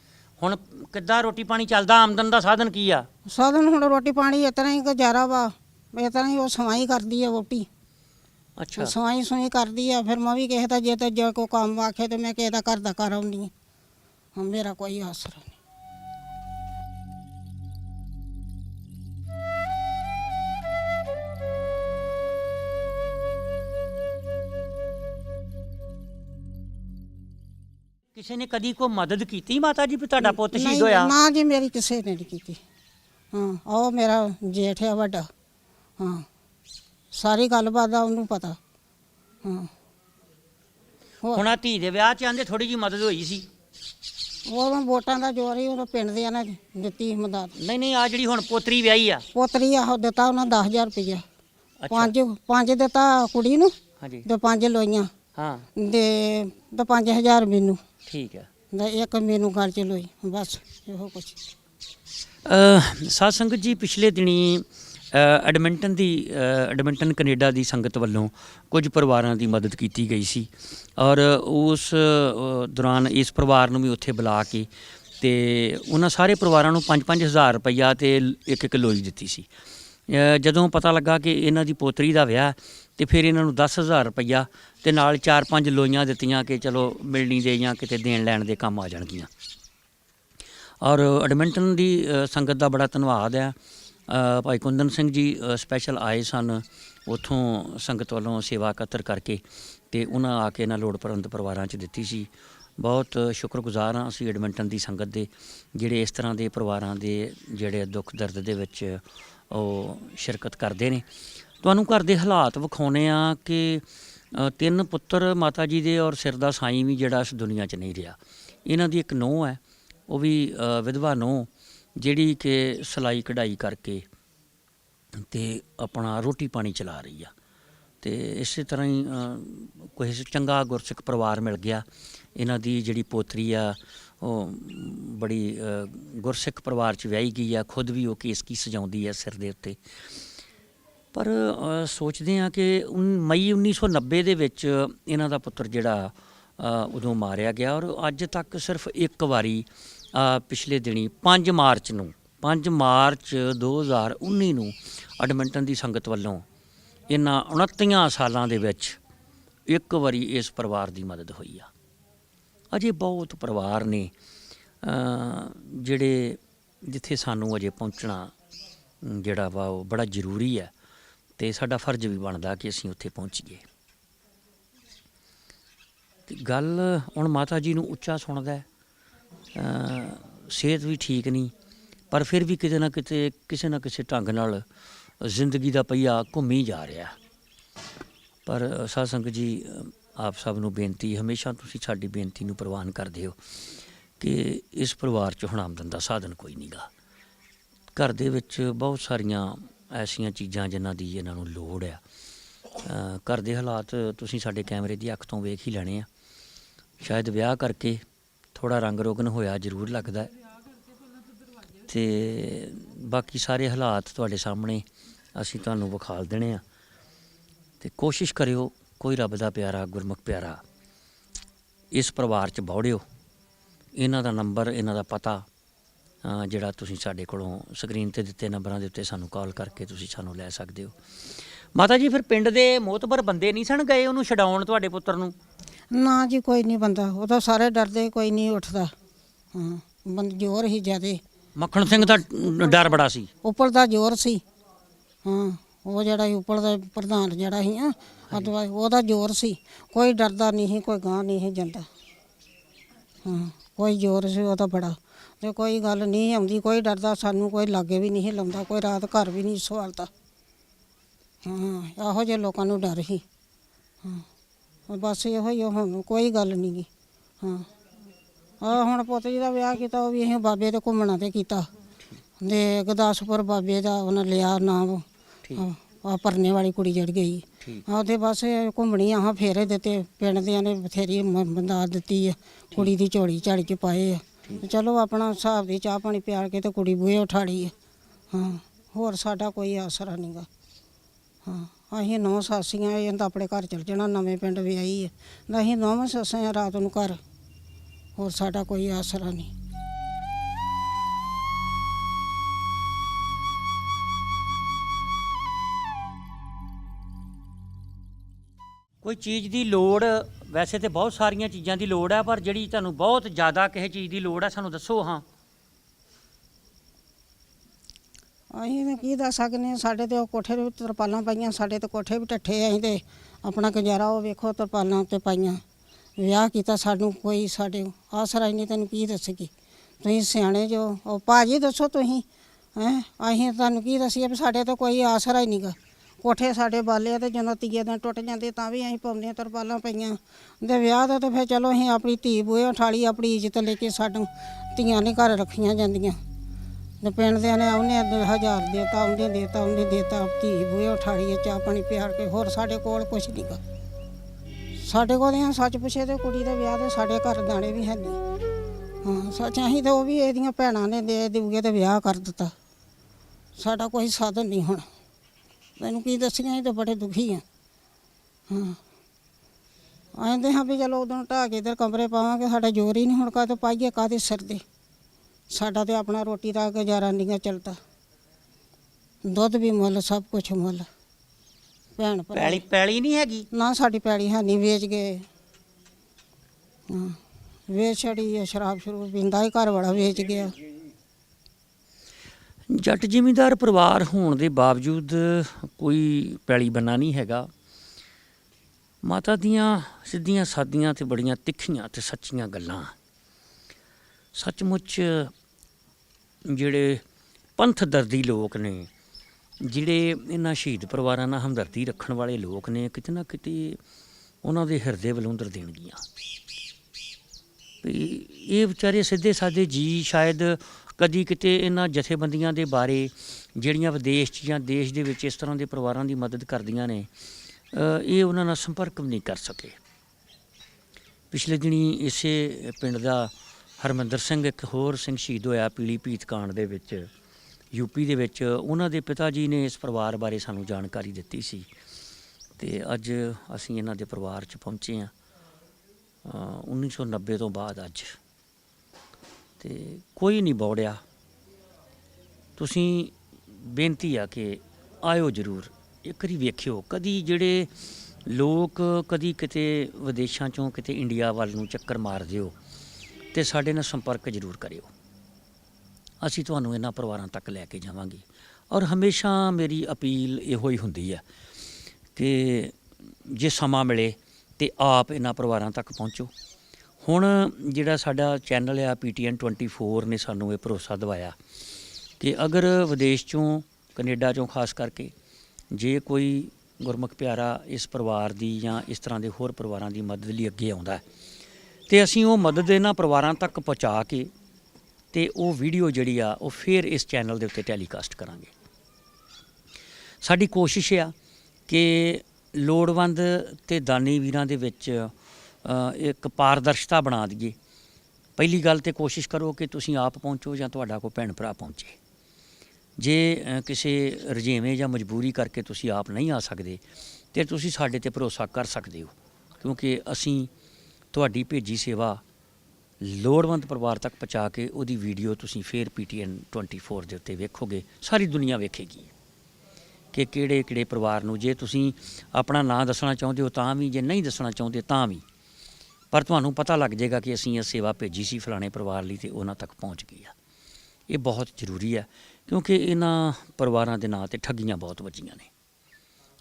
ਹੁਣ ਕਿੱਦਾਂ ਰੋਟੀ ਪਾਣੀ ਚੱਲਦਾ ਆਮਦਨ ਦਾ ਸਾਧਨ ਕੀ ਆ? ਸਾਧਨ ਹੁਣ ਰੋਟੀ ਪਾਣੀ ਇਤਨਾ ਹੀ ਗੁਜ਼ਾਰਾ ਵਾ ਇਤਨਾ ਹੀ ਉਹ ਸਵਾਈ ਕਰਦੀ ਆ ਵੋਟੀ ਅੱਛਾ। ਸਵਾਈ ਸੁਈ ਕਰਦੀ ਆ ਫਿਰ ਮੈਂ ਵੀ ਕਿਸੇ ਦਾ ਜੇ ਤਾਂ ਜੇ ਕੋਈ ਕੰਮ ਆਖੇ ਤੇ ਮੈਂ ਕਿਸੇ ਦਾ ਘਰ ਦਾ ਕਰ ਆਉਂਦੀ ਹਾਂ ਮੇਰਾ ਕੋਈ ਆਸਰਾ ਨਹੀਂ। ਕਿਸੇ ਨੇ ਕਦੀ ਕੋਈ ਮਦਦ ਕੀਤੀ ਮਾਤਾ ਜੀ ਵੀ ਤੁਹਾਡਾ ਪੁੱਤ ਸ਼ਹੀਦ ਨਹੀਂ, ਹੋਇਆ? ਨਾ ਜੀ ਮੇਰੀ ਕਿਸੇ ਨੇ ਨਹੀਂ ਕੀਤੀ। ਹਾਂ ਉਹ ਮੇਰਾ ਜੇਠ ਹੈ ਵੱਡਾ। ਹਾਂ ਸਾਰੀ ਗੱਲਬਾਤ ਦਾ ਉਹਨੂੰ ਪਤਾ। ਹਾਂ। ਹੋਰ? ਹੁਣ ਆ ਧੀ ਦੇ ਵਿਆਹ 'ਚ ਆਂਦੇ ਥੋੜੀ ਜੀ ਮਦਦ ਹੋਈ ਸੀ। ਉਹ ਵੋਟਾਂ ਦਾ ਜੋਰ ਹੀ ਉਹ ਪਿੰਡ ਦੇ ਨੇ ਦਿੱਤੀ ਮਦਦ ਨਹੀਂ ਨਹੀਂ ਆ ਜਿਹੜੀ ਹੁਣ ਪੋਤਰੀ ਵਿਆਹੀ ਆ। ਪੋਤਰੀ ਆਹ ਦਿੱਤਾ ਉਹਨਾਂ 10000 ਰੁਪਇਆ ਅੱਛਾ। ਪੰਜ ਪੰਜ ਦਿੱਤਾ ਕੁੜੀ ਨੂੰ ਹਾਂਜੀ। ਤੇ ਪੰਜ ਲੋਈਆਂ। ਹਾਂ। ਤੇ ਤੇ 5000 ਮੈਨੂੰ। ਠੀਕ ਹੈ। ਤੇ ਇੱਕ ਮੈਨੂੰ ਗੱਲ ਚ ਲੋਈ ਬਸ ਇਹੋ ਕੁਛ। ਸਾਧ ਸੰਗਤ ਜੀ ਪਿਛਲੇ ਦਿਨੀ ਐਡਮਿੰਟਨ ਦੀ ਐਡਮਿੰਟਨ ਕੈਨੇਡਾ ਦੀ ਸੰਗਤ ਵੱਲੋਂ ਕੁਝ ਪਰਿਵਾਰਾਂ ਦੀ ਮਦਦ ਕੀਤੀ ਗਈ ਸੀ ਔਰ ਉਸ ਦੌਰਾਨ ਇਸ ਪਰਿਵਾਰ ਨੂੰ ਵੀ ਉੱਥੇ ਬੁਲਾ ਕੇ ਤੇ ਉਹਨਾਂ ਸਾਰੇ ਪਰਿਵਾਰਾਂ ਨੂੰ 5-5000 ਰੁਪਈਆ ਤੇ ਇੱਕ ਇੱਕ ਲੋਈ ਦਿੱਤੀ ਸੀ। ਜਦੋਂ ਪਤਾ ਲੱਗਾ ਕਿ ਇਹਨਾਂ ਦੀ ਪੋਤਰੀ ਦਾ ਵਿਆਹ ਤੇ ਫਿਰ ਇਹਨਾਂ ਨੂੰ 10000 ਰੁਪਈਆ ਤੇ ਨਾਲ 4-5 ਲੋਈਆਂ ਦਿੱਤੀਆਂ ਕਿ ਚਲੋ ਮਿਲਣੀ ਦੇ ਜਾਂ ਕਿਤੇ ਦੇਣ ਲੈਣ ਦੇ ਕੰਮ ਆ ਜਾਣਗੀਆਂ। ਔਰ ਐਡਮਿੰਟਨ ਦੀ ਸੰਗਤ ਦਾ ਬੜਾ ਧੰਨਵਾਦ ਹੈ। ਭਾਈ ਕੁੰਦਨ ਸਿੰਘ ਜੀ ਸਪੈਸ਼ਲ ਆਏ ਸਨ ਉਥੋਂ ਸੰਗਤ ਵੱਲੋਂ ਸੇਵਾ ਇਕੱਤਰ ਕਰਕੇ ਤੇ ਉਹਨਾਂ ਆ ਕੇ ਇਹਨਾਂ ਲੋੜਪਰੰਦ ਪਰਿਵਾਰਾਂ 'ਚ ਦਿੱਤੀ ਸੀ। ਬਹੁਤ ਸ਼ੁਕਰਗੁਜ਼ਾਰ ਹਾਂ ਅਸੀਂ ਐਡਮਿੰਟਨ ਦੀ ਸੰਗਤ ਦੇ, ਜਿਹੜੇ ਇਸ ਤਰ੍ਹਾਂ ਦੇ ਪਰਿਵਾਰਾਂ ਦੇ ਜਿਹੜੇ ਦੁੱਖ ਦਰਦ ਦੇ ਵਿੱਚ ਉਹ ਸ਼ਿਰਕਤ ਕਰਦੇ ਨੇ। ਤੁਹਾਨੂੰ ਘਰ ਦੇ ਹਾਲਾਤ ਵਿਖਾਉਨੇ ਆ ਕਿ ਤਿੰਨ ਪੁੱਤਰ ਮਾਤਾ ਜੀ ਦੇ ਔਰ ਸਿਰ ਦਾ ਸਾਈਂ ਵੀ ਜਿਹੜਾ ਇਸ ਦੁਨੀਆ 'ਚ ਨਹੀਂ ਰਿਹਾ। ਇਹਨਾਂ ਦੀ ਇੱਕ ਨੂੰਹ ਹੈ, ਉਹ ਵੀ ਵਿਧਵਾ ਨੂੰਹ, ਜਿਹੜੀ ਕਿ ਸਿਲਾਈ ਕਢਾਈ ਕਰਕੇ ਤੇ ਆਪਣਾ ਰੋਟੀ ਪਾਣੀ ਚਲਾ ਰਹੀ ਆ। ਤੇ ਇਸੇ ਤਰ੍ਹਾਂ ਹੀ ਅ, ਕੋਈ ਚੰਗਾ ਗੁਰਸਿੱਖ ਪਰਿਵਾਰ ਮਿਲ ਗਿਆ। ਇਹਨਾਂ ਦੀ ਜਿਹੜੀ ਪੋਤਰੀ ਆ ਉਹ ਬੜੀ ਗੁਰਸਿੱਖ ਪਰਿਵਾਰ ਚ ਵਿਆਹੀ ਗਈ ਆ। ਖੁਦ ਵੀ ਉਹ ਕੇਸ ਕੀ ਸਜਾਉਂਦੀ ਆ ਸਿਰ ਦੇ ਉੱਤੇ। ਪਰ ਸੋਚਦੇ ਆ ਕਿ ਉਨ- ਮਈ 1990 ਦੇ ਵਿੱਚ ਇਹਨਾਂ ਦਾ ਪੁੱਤਰ ਜਿਹੜਾ ਉਦੋਂ ਮਾਰਿਆ ਗਿਆ ਔਰ ਅੱਜ ਤੱਕ ਸਿਰਫ ਇੱਕ ਵਾਰੀ ਪਿਛਲੇ ਦਿਨੀ 5 ਮਾਰਚ ਨੂੰ 5 ਮਾਰਚ 2019 ਨੂੰ ਐਡਮਿੰਟਨ ਦੀ ਸੰਗਤ ਵੱਲੋਂ ਇਹਨਾਂ 29 ਸਾਲਾਂ ਦੇ ਵਿੱਚ ਇੱਕ ਵਾਰੀ ਇਸ ਪਰਿਵਾਰ ਦੀ ਮਦਦ ਹੋਈ ਆ। ਅਜੇ ਬਹੁਤ ਪਰਿਵਾਰ ਨੇ ਜਿਹੜੇ ਜਿੱਥੇ ਸਾਨੂੰ ਅਜੇ ਪਹੁੰਚਣਾ ਜਿਹੜਾ ਵਾ ਉਹ ਬੜਾ ਜ਼ਰੂਰੀ ਹੈ ਤੇ ਸਾਡਾ ਫਰਜ਼ ਵੀ ਬਣਦਾ ਕਿ ਅਸੀਂ ਉੱਥੇ ਪਹੁੰਚੀਏ। ਤੇ ਗੱਲ ਹੁਣ ਮਾਤਾ ਜੀ ਨੂੰ ਉੱਚਾ ਸੁਣਦਾ ਸਿਹਤ ਵੀ ਠੀਕ ਨਹੀਂ, ਪਰ ਫਿਰ ਵੀ ਕਿਤੇ ਨਾ ਕਿਤੇ, ਕਿਸੇ ਨਾ ਕਿਸੇ ਢੰਗ ਨਾਲ ਜ਼ਿੰਦਗੀ ਦਾ ਪਹੀਆ ਘੁੰਮੀ ਜਾ ਰਿਹਾ। ਪਰ ਅ, ਸਾਧ ਸੰਗਤ ਜੀ ਆਪ ਸਭ ਨੂੰ ਬੇਨਤੀ ਹਮੇਸ਼ਾ ਤੁਸੀਂ ਸਾਡੀ ਬੇਨਤੀ ਨੂੰ ਪ੍ਰਵਾਨ ਕਰਦੇ ਹੋ ਕਿ ਇਸ ਪਰਿਵਾਰ 'ਚ ਹੁਣ ਆਮਦਨ ਦਾ ਸਾਧਨ ਕੋਈ ਨਹੀਂਗਾ ਘਰ ਦੇ ਵਿੱਚ ਬਹੁਤ ਸਾਰੀਆਂ ਐਸੀਆਂ ਚੀਜ਼ਾਂ ਜਿਨ੍ਹਾਂ ਦੀ ਇਹਨਾਂ ਨੂੰ ਲੋੜ ਆ। ਘਰ ਦੇ ਹਾਲਾਤ ਤੁਸੀਂ ਸਾਡੇ ਕੈਮਰੇ ਦੀ ਅੱਖ ਤੋਂ ਵੇਖ ਹੀ ਲੈਣੇ ਆ। ਸ਼ਾਇਦ ਵਿਆਹ ਕਰਕੇ ਥੋੜਾ ਰੰਗ ਰੋਗਨ ਹੋਇਆ ਜ਼ਰੂਰ ਲੱਗਦਾ ਤੇ ਬਾਕੀ ਸਾਰੇ ਹਾਲਾਤ ਤੁਹਾਡੇ ਸਾਹਮਣੇ ਅਸੀਂ ਤੁਹਾਨੂੰ ਵਿਖਾਲ ਦੇਣੇ ਆ। ਤੇ ਕੋਸ਼ਿਸ਼ ਕਰਿਓ ਕੋਈ ਰੱਬ ਦਾ ਪਿਆਰਾ, ਗੁਰਮੁਖ ਪਿਆਰਾ ਇਸ ਪਰਿਵਾਰ 'ਚ ਬੌੜਿਓ। ਇਹਨਾਂ ਦਾ ਨੰਬਰ, ਇਹਨਾਂ ਦਾ ਪਤਾ ਜਿਹੜਾ ਤੁਸੀਂ ਸਾਡੇ ਕੋਲੋਂ ਸਕਰੀਨ ਤੇ ਦਿੱਤੇ ਨੰਬਰਾਂ ਦੇ ਉੱਤੇ ਸਾਨੂੰ ਕਾਲ ਕਰਕੇ ਤੁਸੀਂ ਸਾਨੂੰ ਲੈ ਸਕਦੇ ਹੋ। ਮਾਤਾ ਜੀ, ਫਿਰ ਪਿੰਡ ਦੇ ਮੋਤਬਰ ਬੰਦੇ ਨਹੀਂ ਸਨ ਗਏ ਉਹਨੂੰ ਛਡਾਉਣ ਤੁਹਾਡੇ ਪੁੱਤਰ ਨੂੰ? ਨਾ ਜੀ, ਕੋਈ ਨਹੀਂ ਬੰਦਾ। ਉਹ ਤਾਂ ਸਾਰੇ ਡਰਦੇ, ਕੋਈ ਨਹੀਂ ਉੱਠਦਾ। ਹਾਂ, ਬੰਦ ਜ਼ੋਰ ਹੀ ਜ਼ਿਆਦੇ। ਮੱਖਣ ਸਿੰਘ ਦਾ ਡਰ ਬੜਾ ਸੀ। ਉੱਪਰ ਦਾ ਜ਼ੋਰ ਸੀ। ਹਾਂ ਉਹ ਜਿਹੜਾ ਸੀ ਉੱਪਰ ਦਾ ਪ੍ਰਧਾਨ ਜਿਹੜਾ ਸੀ ਆ ਅਦਵਾ ਉਹਦਾ ਜ਼ੋਰ ਸੀ। ਕੋਈ ਡਰਦਾ ਨਹੀਂ ਸੀ ਕੋਈ ਗਾਂ ਨਹੀਂ ਸੀ ਜਾਂਦਾ। ਹਾਂ ਕੋਈ ਜ਼ੋਰ ਸੀ ਉਹਦਾ ਬੜਾ। ਤੇ ਕੋਈ ਗੱਲ ਨਹੀਂ ਆਉਂਦੀ ਕੋਈ ਡਰਦਾ ਸਾਨੂੰ ਕੋਈ ਲਾਗੇ ਵੀ ਨਹੀਂ ਸੀ ਲਾਉਂਦਾ ਕੋਈ ਰਾਤ ਘਰ ਵੀ ਨਹੀਂ ਸਵਾਲਦਾ ਹਾਂ ਇਹੋ ਜਿਹੇ ਲੋਕਾਂ ਨੂੰ ਡਰ ਸੀ। ਹਾਂ ਬਸ ਇਹੋ ਹੀ ਆ ਹੁਣ ਕੋਈ ਗੱਲ ਨਹੀਂ ਗੀ। ਹਾਂ। ਆ ਹੁਣ ਪੁੱਤ ਜੀ ਦਾ ਵਿਆਹ ਕੀਤਾ ਉਹ ਵੀ ਅਸੀਂ ਬਾਬੇ ਦੇ ਘੁੰਮਣਾ ਤੇ ਕੀਤਾ। ਦੇ ਗੁਰਦਾਸਪੁਰ ਬਾਬੇ ਦਾ ਉਹਨਾਂ ਲਿਆ ਨਾਮ। ਠੀਕ। ਆ ਪਰਨੇ ਵਾਲੀ ਕੁੜੀ ਜੜ ਗਈ। ਆ ਉਹਦੇ ਬਸ ਘੁੰਮਣੀ ਆਹ ਫੇਰੇ ਦਿੱਤੇ। ਪਿੰਡ ਦਿਆਂ ਨੇ ਬਥੇਰੀ ਬੰਦਾ ਦਿੱਤੀ ਆ। ਕੁੜੀ ਦੀ ਝੋਲੀ ਝਾੜੀ ਚ ਪਾਏ ਆ। ਤੇ ਚਲੋ ਆਪਣਾ ਹਿਸਾਬ ਦੀ ਚਾਹ ਪਾਣੀ ਪਿਆ ਕੇ ਤੇ ਕੁੜੀ ਬੂਹੇ ਉਠਾੜੀ ਆ। ਹਾਂ ਹੋਰ ਸਾਡਾ ਕੋਈ ਆਸਰਾ ਨਹੀਂਗਾ ਹਾਂ ਅਸੀਂ ਨੌ ਸਾਸੀਆਂ ਇਹ ਤਾਂ ਆਪਣੇ ਘਰ ਚਲ ਜਾਣਾ ਨਵੇਂ ਪਿੰਡ ਵਿਆਹੀ ਆ। ਤਾਂ ਅਸੀਂ ਨੌਵੇਂ ਸੱਸਾਂ ਰਾਤ ਨੂੰ ਘਰ। ਹੋਰ ਸਾਡਾ ਕੋਈ ਆਸਰਾ ਨਹੀਂ। ਕੋਈ ਚੀਜ਼ ਦੀ ਲੋੜ ਵੈਸੇ ਤੇ ਬਹੁਤ ਸਾਰੀਆਂ ਚੀਜ਼ਾਂ ਦੀ ਲੋੜ ਹੈ ਪਰ ਜਿਹੜੀ ਤੁਹਾਨੂੰ ਬਹੁਤ ਜ਼ਿਆਦਾ ਕਿਸੇ ਚੀਜ਼ ਦੀ ਲੋੜ ਹੈ ਸਾਨੂੰ ਦੱਸੋ ਹਾਂ। ਅਸੀਂ ਤਾਂ ਕੀ ਦੱਸ ਸਕਦੇ ਹਾਂ ਸਾਡੇ ਤੇ ਉਹ ਕੋਠੇ ਦੇ ਤਰਪਾਲਾਂ ਪਾਈਆਂ ਸਾਡੇ ਤੇ ਕੋਠੇ ਵੀ ਟੱਠੇ ਅਸੀਂ ਤੇ ਆਪਣਾ ਗੁਜ਼ਾਰਾ ਉਹ ਵੇਖੋ ਤਰਪਾਲਾਂ ਉੱਤੇ ਪਾਈਆਂ। ਵਿਆਹ ਕੀਤਾ ਸਾਨੂੰ ਕੋਈ ਸਾਡੇ ਆਸਰਾ ਹੀ ਨਹੀਂ, ਤੈਨੂੰ ਕੀ ਦੱਸੇਗੀ ਤੁਸੀਂ ਸਿਆਣੇ ਜੋ ਉਹ ਭਾਜੀ ਦੱਸੋ ਤੁਸੀਂ, ਹੈ? ਅਸੀਂ ਤੁਹਾਨੂੰ ਕੀ ਦੱਸੀਏ ਵੀ ਸਾਡੇ ਤਾਂ ਕੋਈ ਆਸਰਾ ਹੀ ਨਹੀਂਗਾ। ਕੋਠੇ ਸਾਡੇ ਬਾਲੇ ਆ ਤੇ ਜਦੋਂ ਤੀਏ ਦਿਨ ਟੁੱਟ ਜਾਂਦੇ ਤਾਂ ਵੀ ਅਸੀਂ ਪਾਉਂਦੇ ਹਾਂ ਤਰਪਾਲਾਂ ਪਈਆਂ। ਦੇ ਵਿਆਹ ਦਾ ਤਾਂ ਫਿਰ ਚਲੋ ਅਸੀਂ ਆਪਣੀ ਧੀ ਬੂਹੇ ਠਾਲੀ ਆਪਣੀ ਇੱਜ਼ਤ ਲੈ ਕੇ ਸਾਨੂੰ ਧੀਆਂ ਨੇ ਘਰ ਰੱਖੀਆਂ ਜਾਂਦੀਆਂ। ਤੇ ਪਿੰਡ ਦੇ ਨੇ ਉਹਨੇ ਹਜ਼ਾਰ ਦੇਤਾ, ਉਹਨੇ ਦੇਤਾ ਉਹਨੇ ਦੇਤਾ, ਧੀ ਬੂਹੇ ਉਠਾੜੀ ਚਾਹ ਪਾਣੀ ਪਿਆਰ ਕੇ, ਹੋਰ ਸਾਡੇ ਕੋਲ ਕੁਛ ਨਹੀਂਗਾ। ਸਾਡੇ ਕੋਲ ਇਹ ਸੱਚ ਪੁੱਛੇ ਤੇ ਕੁੜੀ ਦੇ ਵਿਆਹ ਦੇ ਸਾਡੇ ਘਰ ਦਾਣੇ ਵੀ ਹੈ ਨਹੀਂ ਹਾਂ, ਸੱਚ ਅਸੀਂ ਤਾਂ ਉਹ ਵੀ ਇਹਦੀਆਂ ਭੈਣਾਂ ਨੇ ਦੇ ਦਿਉਗੇ ਤੇ ਵਿਆਹ ਕਰ ਦਿੱਤਾ। ਸਾਡਾ ਕੋਈ ਸਾਧਨ ਨਹੀਂ ਹੁਣ। ਤੈਨੂੰ ਕੀ ਦੱਸੀਆਂ ਅਸੀਂ ਤਾਂ ਬੜੇ ਦੁਖੀ ਆ। ਹਾਂ। ਆਂਦੇ ਹਾਂ ਵੀ ਚਲੋ ਉਦੋਂ ਢਾਹ ਕੇ ਇਧਰ ਕਮਰੇ ਪਾਵਾਂਗੇ, ਸਾਡਾ ਜ਼ੋਰ ਹੀ ਨਹੀਂ ਹੁਣ ਕਾਹਤੇ ਪਾਈਏ, ਕਾਹਦੇ ਸਿਰ ਦੇ ਸਾਡਾ ਤੇ ਆਪਣਾ ਰੋਟੀ ਦਾ ਗੁਜ਼ਾਰਾ ਨਹੀਂ ਚੱਲਦਾ। ਦੁੱਧ ਵੀ ਮੁੱਲ, ਸਭ ਕੁਝ ਮੁੱਲ। ਭੈਣ ਭਰਾ। ਪੈਲੀ ਪੈਲੀ ਨਹੀਂ ਹੈਗੀ? ਨਾ ਸਾਡੀ ਪੈਲੀ ਹੈ ਨਹੀਂ ਵੇਚ ਗਏ। ਹਾਂ ਵੇਚ ਛੜੀ ਹੈ ਸ਼ਰਾਬ ਸ਼ੁਰੂ ਪੀਂਦਾ ਹੀ ਘਰ ਵਾਲਾ ਵੇਚ ਗਿਆ। ਜੱਟ ਜ਼ਿਮੀਂਦਾਰ ਪਰਿਵਾਰ ਹੋਣ ਦੇ ਬਾਵਜੂਦ ਕੋਈ ਪੈਲੀ ਬੰਨਾ ਨਹੀਂ ਹੈਗਾ। ਮਾਤਾ ਦੀਆਂ ਸਿੱਧੀਆਂ ਸਾਦੀਆਂ ਤੇ ਬੜੀਆਂ ਤਿੱਖੀਆਂ ਤੇ ਸੱਚੀਆਂ ਗੱਲਾਂ। ਸੱਚਮੁੱਚ ਜਿਹੜੇ ਪੰਥ ਦਰਦੀ ਲੋਕ ਨੇ ਜਿਹੜੇ ਇਹਨਾਂ ਸ਼ਹੀਦ ਪਰਿਵਾਰਾਂ ਨਾਲ ਹਮਦਰਦੀ ਰੱਖਣ ਵਾਲੇ ਲੋਕ ਨੇ, ਕਿਤੇ ਨਾ ਕਿਤੇ ਉਹਨਾਂ ਦੇ ਹਿਰਦੇ ਵਲੂੰਦਰ ਦੇਣਗੀਆਂ। ਇਹ ਵਿਚਾਰੇ ਸਿੱਧੇ ਸਾਦੇ ਜੀ ਸ਼ਾਇਦ ਕਦੀ ਕਿਤੇ ਇਹਨਾਂ ਜਥੇਬੰਦੀਆਂ ਦੇ ਬਾਰੇ ਜਿਹੜੀਆਂ ਵਿਦੇਸ਼ 'ਚ ਜਾਂ ਦੇਸ਼ ਦੇ ਵਿੱਚ ਇਸ ਤਰ੍ਹਾਂ ਦੇ ਪਰਿਵਾਰਾਂ ਦੀ ਮਦਦ ਕਰਦੀਆਂ ਨੇ ਇਹ ਉਹਨਾਂ ਨਾਲ ਸੰਪਰਕ ਵੀ ਨਹੀਂ ਕਰ ਸਕੇ। ਪਿਛਲੇ ਦਿਨੀ ਇਸੇ ਪਿੰਡ ਦਾ ਹਰਮੰਦਰ ਸਿੰਘ, ਇੱਕ ਹੋਰ ਸਿੰਘ ਸ਼ਹੀਦ ਹੋਇਆ ਪੀਲੀ ਭੀਤ ਕਾਂਡ ਦੇ ਵਿੱਚ। ਯੂਪੀ ਦੇ ਵਿੱਚ ਉਹਨਾਂ ਦੇ ਪਿਤਾ ਜੀ ਨੇ ਇਸ ਪਰਿਵਾਰ ਬਾਰੇ ਸਾਨੂੰ ਜਾਣਕਾਰੀ ਦਿੱਤੀ ਸੀ ਤੇ ਅੱਜ ਅਸੀਂ ਇਹਨਾਂ ਦੇ ਪਰਿਵਾਰ 'ਚ ਪਹੁੰਚੇ ਹਾਂ। ਅ, 1990 ਤੋਂ ਬਾਅਦ ਅੱਜ। ਤੇ ਕੋਈ ਨਹੀਂ ਬੌੜਿਆ। ਤੁਸੀਂ ਬੇਨਤੀ ਆ ਕਿ ਆਇਓ ਜ਼ਰੂਰ ਇੱਕ ਵਾਰੀ ਵੇਖਿਓ। ਕਦੀ ਜਿਹੜੇ ਲੋਕ ਕਦੀ ਕਿਤੇ ਵਿਦੇਸ਼ਾਂ ਚੋਂ ਕਿਤੇ ਇੰਡੀਆ ਵੱਲ ਨੂੰ ਚੱਕਰ ਮਾਰਦੇ ਹੋ ਤੇ ਸਾਡੇ ਨਾਲ ਸੰਪਰਕ ਜ਼ਰੂਰ ਕਰਿਓ। ਅਸੀਂ ਤੁਹਾਨੂੰ ਇਹਨਾਂ ਪਰਿਵਾਰਾਂ ਤੱਕ ਲੈ ਕੇ ਜਾਵਾਂਗੇ। ਔਰ ਹਮੇਸ਼ਾ ਮੇਰੀ ਅਪੀਲ ਇਹੋ ਹੀ ਹੁੰਦੀ ਹੈ ਕਿ ਜੇ ਸਮਾਂ ਮਿਲੇ ਤੇ ਆਪ ਇਹਨਾਂ ਪਰਿਵਾਰਾਂ ਤੱਕ ਪਹੁੰਚੋ। ਹੁਣ ਜਿਹੜਾ ਸਾਡਾ ਚੈਨਲ ਆ ਪੀਟੀਐਨ 24 ਨੇ ਸਾਨੂੰ ਇਹ ਭਰੋਸਾ ਦਿਵਾਇਆ ਕਿ ਅਗਰ ਵਿਦੇਸ਼ ਚੋਂ ਕੈਨੇਡਾ ਚੋਂ ਖਾਸ ਕਰਕੇ ਜੇ ਕੋਈ ਗੁਰਮੁਖ ਪਿਆਰਾ ਇਸ ਪਰਿਵਾਰ ਦੀ ਜਾਂ ਇਸ ਤਰ੍ਹਾਂ ਦੇ ਹੋਰ ਪਰਿਵਾਰਾਂ ਦੀ ਮਦਦ ਲਈ ਅੱਗੇ ਆਉਂਦਾ ਹੈ, ਤੇ ਅਸੀਂ ਉਹ ਮਦਦ ਇਹਨਾਂ ਪਰਿਵਾਰਾਂ ਤੱਕ ਪਹੁੰਚਾ ਕੇ ਤੇ ਉਹ ਵੀਡੀਓ ਜਿਹੜੀ ਆ, ਉਹ ਫੇਰ ਇਸ ਚੈਨਲ ਦੇ ਉੱਤੇ ਟੈਲੀਕਾਸਟ ਕਰਾਂਗੇ। ਸਾਡੀ ਕੋਸ਼ਿਸ਼ ਆ ਕਿ ਲੋੜਵੰਦ ਤੇ ਦਾਨੀ ਵੀਰਾਂ ਦੇ ਵਿੱਚ ਇੱਕ ਪਾਰਦਰਸ਼ਤਾ ਬਣਾ ਦਈਏ। ਪਹਿਲੀ ਗੱਲ ਤੇ ਕੋਸ਼ਿਸ਼ ਕਰੋ ਕਿ ਤੁਸੀਂ ਆਪ ਪਹੁੰਚੋ ਜਾਂ ਤੁਹਾਡਾ ਕੋਈ ਭੈਣ ਭਰਾ ਪਹੁੰਚੇ। ਜੇ ਕਿਸੇ ਰਜੇਵੇਂ ਜਾਂ ਮਜਬੂਰੀ ਕਰਕੇ ਤੁਸੀਂ ਆਪ ਨਹੀਂ ਆ ਸਕਦੇ, ਤੇ ਤੁਸੀਂ ਸਾਡੇ ਤੇ ਭਰੋਸਾ ਕਰ ਸਕਦੇ ਹੋ। ਕਿਉਂਕਿ ਅਸੀਂ ਤੁਹਾਡੀ ਭੇਜੀ ਸੇਵਾ ਲੋੜਵੰਦ ਪਰਿਵਾਰ ਤੱਕ ਪਹੁੰਚਾ ਕੇ ਉਹਦੀ ਵੀਡੀਓ ਤੁਸੀਂ ਫੇਰ ਪੀਟੀਐਨ 24 ਦੇ ਉੱਤੇ ਵੇਖੋਗੇ, ਸਾਰੀ ਦੁਨੀਆ ਵੇਖੇਗੀ ਕਿ ਕਿਹੜੇ ਕਿਹੜੇ ਪਰਿਵਾਰ ਨੂੰ, ਜੇ ਤੁਸੀਂ ਆਪਣਾ ਨਾਂ ਦੱਸਣਾ ਚਾਹੁੰਦੇ ਹੋ ਤਾਂ ਵੀ, ਜੇ ਨਹੀਂ ਦੱਸਣਾ ਚਾਹੁੰਦੇ ਤਾਂ ਵੀ। ਪਰ ਤੁਹਾਨੂੰ ਪਤਾ ਲੱਗ ਜਾਏਗਾ ਕਿ ਅਸੀਂ ਇਹ ਸੇਵਾ ਭੇਜੀ ਸੀ ਫਲਾਣੇ ਪਰਿਵਾਰ ਲਈ ਤੇ ਉਹਨਾਂ ਤੱਕ ਪਹੁੰਚ ਗਈ ਆ। ਇਹ ਬਹੁਤ ਜ਼ਰੂਰੀ ਹੈ ਕਿਉਂਕਿ ਇਹਨਾਂ ਪਰਿਵਾਰਾਂ ਦੇ ਨਾਂ ਤੇ ਠੱਗੀਆਂ ਬਹੁਤ ਵੱਜੀਆਂ ਨੇ।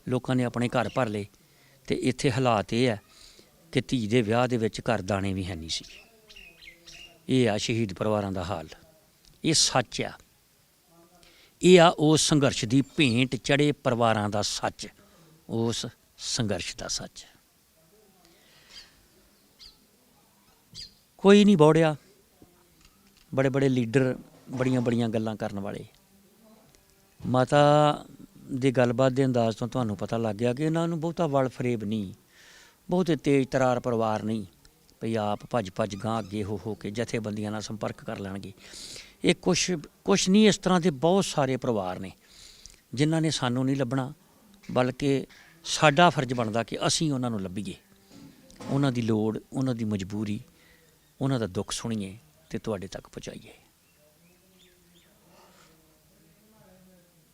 ਲੋਕਾਂ ਨੇ ਆਪਣੇ ਘਰ ਭਰ ਲਏ ਤੇ ਇੱਥੇ ਹਾਲਾਤ ਇਹ ਹੈ ਕਿ ਧੀ ਦੇ ਵਿਆਹ ਦੇ ਵਿੱਚ ਘਰ ਦਾਣੇ ਵੀ ਹੈ ਨਹੀਂ ਸੀ। ਇਹ ਆ ਸ਼ਹੀਦ ਪਰਿਵਾਰਾਂ ਦਾ ਹਾਲ। ਇਹ ਸੱਚ ਆ। ਇਹ ਆ ਉਸ ਸੰਘਰਸ਼ ਦੀ ਭੇਂਟ ਚੜੇ ਪਰਿਵਾਰਾਂ ਦਾ ਸੱਚ। ਉਸ ਸੰਘਰਸ਼ ਦਾ ਸੱਚ। ਕੋਈ ਨਹੀਂ ਬੋੜਿਆ। ਬੜੇ ਬੜੇ ਲੀਡਰ ਬੜੀਆਂ ਬੜੀਆਂ ਗੱਲਾਂ ਕਰਨ ਵਾਲੇ। ਮਾਤਾ ਦੀ ਗੱਲਬਾਤ ਦੇ ਅੰਦਾਜ਼ ਤੋਂ ਤੁਹਾਨੂੰ ਪਤਾ ਲੱਗ ਗਿਆ ਕਿ ਇਹਨਾਂ ਨੂੰ ਬਹੁਤਾ ਵਲ ਫਰੇਬ ਨਹੀਂ, ਬਹੁਤੇ ਤੇਜ਼ ਤਰਾਰ ਪਰਿਵਾਰ ਨਹੀਂ। ਭਈ ਆਪ ਭੱਜ ਭੱਜ ਗਾਂ ਅੱਗੇ ਹੋ ਹੋ ਕੇ ਜਥੇਬੰਦੀਆਂ ਨਾਲ ਸੰਪਰਕ ਕਰ ਲੈਣਗੇ। ਇਹ ਕੁਛ ਕੁਛ ਨਹੀਂ, ਇਸ ਤਰ੍ਹਾਂ ਦੇ ਬਹੁਤ ਸਾਰੇ ਪਰਿਵਾਰ ਨੇ, ਜਿਨ੍ਹਾਂ ਨੇ ਸਾਨੂੰ ਨਹੀਂ ਲੱਭਣਾ, ਬਲਕਿ ਸਾਡਾ ਫਰਜ਼ ਬਣਦਾ ਕਿ ਅਸੀਂ ਉਹਨਾਂ ਨੂੰ ਲੱਭੀਏ। ਉਹਨਾਂ ਦੀ ਲੋੜ, ਉਹਨਾਂ ਦੀ ਮਜਬੂਰੀ, ਉਹਨਾਂ ਦਾ ਦੁੱਖ ਸੁਣੀਏ ਤੇ ਤੁਹਾਡੇ ਤੱਕ ਪਹੁੰਚਾਈਏ।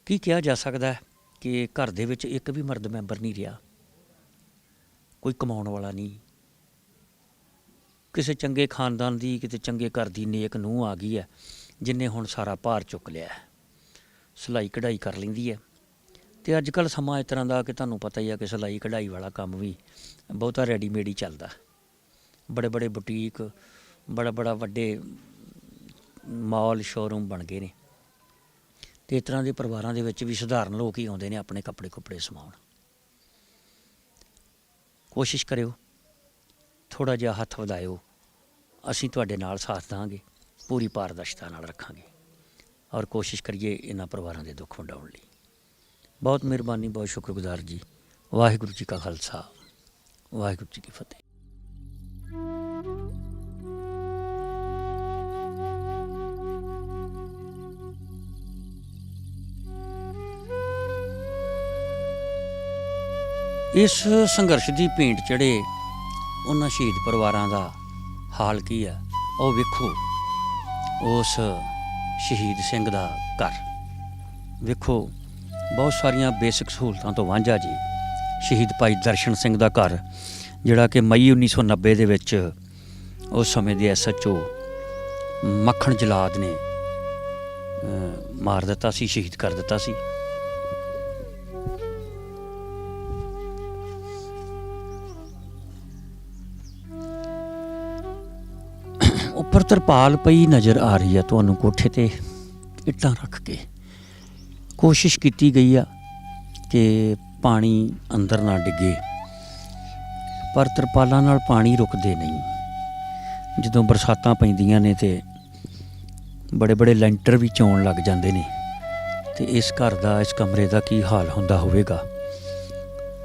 ਕੀ ਕਿਹਾ ਜਾ ਸਕਦਾ ਕਿ ਘਰ ਦੇ ਵਿੱਚ ਇੱਕ ਵੀ ਮਰਦ ਮੈਂਬਰ ਨਹੀਂ ਰਿਹਾ? ਕੋਈ ਕਮਾਉਣ ਵਾਲਾ ਨਹੀਂ ਕਿਸੇ ਚੰਗੇ ਖਾਨਦਾਨ ਦੀ, ਕਿਤੇ ਚੰਗੇ ਘਰ ਦੀ ਨੇਕ ਨੂੰਹ ਆ ਗਈ ਹੈ, ਜਿਨੇ ਹੁਣ ਸਾਰਾ ਭਾਰ ਚੁੱਕ ਲਿਆ ਹੈ। ਸਿਲਾਈ ਕਢਾਈ ਕਰ ਲੈਂਦੀ ਹੈ। ਤੇ ਅੱਜ ਕੱਲ ਸਮਾਂ ਇਸ ਤਰ੍ਹਾਂ ਦਾ ਕਿ ਤੁਹਾਨੂੰ ਪਤਾ ਹੀ ਆ ਕਿ ਸਿਲਾਈ ਕਢਾਈ ਵਾਲਾ ਕੰਮ ਵੀ ਬਹੁਤਾ ਰੈਡੀਮੇਡ ਹੀ ਚੱਲਦਾ। ਬੜੇ ਬੜੇ ਬੁਟੀਕ ਬੜਾ ਬੜਾ ਵੱਡੇ ਮਾਲ ਸ਼ੋਰੂਮ ਬਣ ਗਏ ਨੇ। ਤੇ ਇਸ ਤਰ੍ਹਾਂ ਦੇ ਪਰਿਵਾਰਾਂ ਦੇ ਵਿੱਚ ਵੀ ਸਧਾਰਨ ਲੋਕ ਹੀ ਆਉਂਦੇ ਨੇ ਆਪਣੇ ਕੱਪੜੇ ਕੁਪੜੇ ਸਮਾਉਣ। ਕੋਸ਼ਿਸ਼ ਕਰਿਓ। ਥੋੜਾ ਜਿਹਾ ਹੱਥ ਵਧਾਇਓ। ਅਸੀਂ ਤੁਹਾਡੇ ਨਾਲ ਸਾਥ ਦਾਂਗੇ ਪੂਰੀ ਪਾਰਦਰਸ਼ਤਾ ਨਾਲ ਰੱਖਾਂਗੇ ਔਰ ਕੋਸ਼ਿਸ਼ ਕਰੀਏ ਇਹਨਾਂ ਪਰਿਵਾਰਾਂ ਦੇ ਦੁੱਖ ਵੰਡਾਉਣ ਲਈ। ਬਹੁਤ ਮਿਹਰਬਾਨੀ, ਬਹੁਤ ਸ਼ੁਕਰਗੁਜ਼ਾਰ ਜੀ। ਵਾਹਿਗੁਰੂ ਜੀ ਕਾ ਖਾਲਸਾ। ਵਾਹਿਗੁਰੂ ਜੀ ਕੀ ਫਤਿਹ। ਇਸ ਸੰਘਰਸ਼ ਦੀ ਭੇਂਟ ਚੜੇ ਉਹਨਾਂ ਸ਼ਹੀਦ ਪਰਿਵਾਰਾਂ ਦਾ ਹਾਲ ਕੀ ਹੈ ਉਹ ਵੇਖੋ। ਉਸ ਸ਼ਹੀਦ ਸਿੰਘ ਦਾ ਘਰ। ਵੇਖੋ, ਬਹੁਤ ਸਾਰੀਆਂ ਬੇਸਿਕ ਸਹੂਲਤਾਂ ਤੋਂ ਵਾਂਝਾ ਜੀ, ਸ਼ਹੀਦ ਭਾਈ ਦਰਸ਼ਨ ਸਿੰਘ ਦਾ ਘਰ, ਜਿਹੜਾ ਕਿ ਮਈ 1990 ਦੇ ਵਿੱਚ ਉਸ ਸਮੇਂ ਦੇ ਐਸਐਚਓ ਮੱਖਣ ਜਲਾਦ ਨੇ ਮਾਰ ਦਿੱਤਾ ਸੀ, ਸ਼ਹੀਦ ਕਰ ਦਿੱਤਾ ਸੀ। ਤਰਪਾਲ ਪਈ ਨਜ਼ਰ ਆ ਰਹੀ ਆ ਤੁਹਾਨੂੰ ਕੋਠੇ ਤੇ। ਇੱਟਾਂ ਰੱਖ ਕੇ। ਕੋਸ਼ਿਸ਼ ਕੀਤੀ ਗਈ ਆ ਕਿ ਪਾਣੀ ਅੰਦਰ ਨਾ ਡਿੱਗੇ। ਪਰ ਤਰਪਾਲਾਂ ਨਾਲ ਪਾਣੀ ਰੁਕਦੇ ਨਹੀਂ। ਜਦੋਂ ਬਰਸਾਤਾਂ ਪੈਂਦੀਆਂ ਨੇ ਤੇ ਬੜੇ ਬੜੇ ਲੈਂਟਰ ਵੀ ਚੌਣ ਲੱਗ ਜਾਂਦੇ ਨੇ। ਤੇ ਇਸ ਘਰ ਦਾ, ਇਸ ਕਮਰੇ ਦਾ ਕੀ ਹਾਲ ਹੁੰਦਾ ਹੋਵੇਗਾ?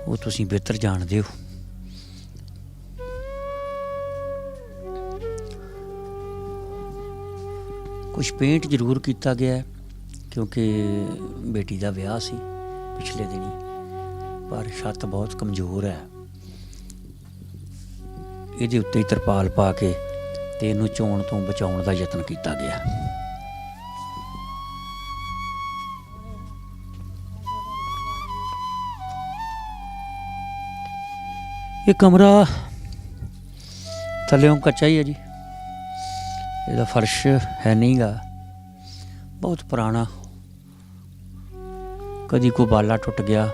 ਉਹ ਤੁਸੀਂ ਬਿਹਤਰ ਜਾਣਦੇ ਹੋ। ਕੁਝ ਪੇਂਟ ਜ਼ਰੂਰ ਕੀਤਾ ਗਿਆ ਕਿਉਂਕਿ ਬੇਟੀ ਦਾ ਵਿਆਹ ਸੀ ਪਿਛਲੇ ਦਿਨੀ, ਪਰ ਛੱਤ ਬਹੁਤ ਕਮਜ਼ੋਰ ਹੈ। ਇਹਦੇ ਉੱਤੇ ਤਰਪਾਲ ਪਾ ਕੇ ਤੇ ਇਹਨੂੰ ਚੋਣ ਤੋਂ ਬਚਾਉਣ ਦਾ ਯਤਨ ਕੀਤਾ ਗਿਆ। ਇਹ ਕਮਰਾ ਥੱਲੇੋਂ ਕੱਚਾ ਹੀ ਹੈ ਜੀ। ਇਹਦਾ ਫਰਸ਼ ਹੈ ਨਹੀਂਗਾ। ਬਹੁਤ ਪੁਰਾਣਾ। ਕਦੀ ਕੋ ਬਾਲਾ ਟੁੱਟ ਗਿਆ,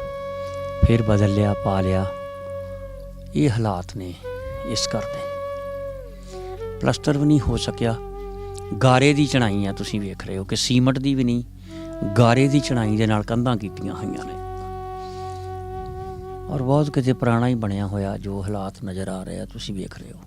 ਫਿਰ ਬਦਲ ਲਿਆ, ਪਾ ਲਿਆ। ਇਹ ਹਾਲਾਤ ਨੇ ਇਸ ਘਰ ਦੇ। ਪਲਸਟਰ ਵੀ ਨਹੀਂ ਹੋ ਸਕਿਆ। ਗਾਰੇ ਦੀ ਚਣਾਈ ਆ, ਤੁਸੀਂ ਵੇਖ ਰਹੇ ਹੋ ਕਿ ਸੀਮਟ ਦੀ ਵੀ ਨਹੀਂ, ਗਾਰੇ ਦੀ ਚਣਾਈ ਦੇ ਨਾਲ ਕੰਧਾਂ ਕੀਤੀਆਂ ਹੋਈਆਂ ਨੇ। ਔਰ ਬਹੁਤ ਕਿਤੇ ਪੁਰਾਣਾ ਹੀ ਬਣਿਆ ਹੋਇਆ ਜੋ ਹਾਲਾਤ ਨਜ਼ਰ ਆ ਰਹੇ ਆ, ਤੁਸੀਂ ਵੇਖ ਰਹੇ ਹੋ।